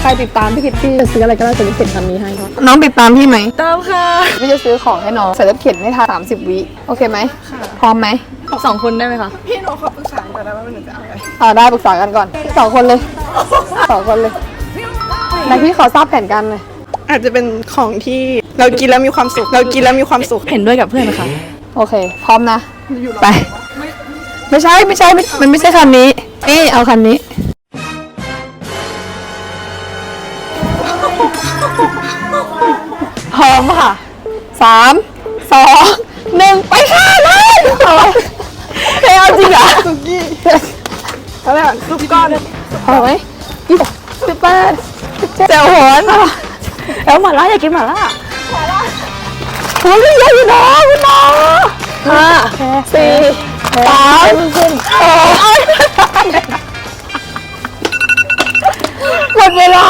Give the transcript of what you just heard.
ใครติดตามพี่คิตตี้จะซื้ออะไรก็ได้จะเข็นคันนี้ให้น้องติดตามพี่ไหมตามค่ะพี่จะซื้อของให้น้องใส่รถเข็นให้ทันสามสิบวิโอเคไหมพร้อมไหมสองคนได้ไหมคะพี่หนูขอปรึกษาก่อนนะว่ามันจะเอาอะไรอ่าได้ปรึกษากันก่อนสองคนเลยสองคนเลยไหนพี่ขอทราบแผนการหน่อยอาจจะเป็นของที่เรากินแล้วมีความสุข เรากินแล้วมีความสุข เห็นด้วยกับเพื่อนนะคะ โอเค พร้อมนะ ไป ไม่ใช่ไม่ใช่ไม่มันไม่ใช่คันนี้นี่เอาคันนี้ พร้อมค่ะสามสองหนึ่งไปค่ะเลยเอาเฮ้ยเอาจริงเหรอสุกี้อะไรอะซุปก้อนพอไหมยี่สิบสิบแปดสิบเจ็ดเจ้าหอนแล้วหมาล่าอยากกินหมาล่าโอ้ยเยอะอยู่นะคุณน้องห้าสี่สามสองหมดเวลา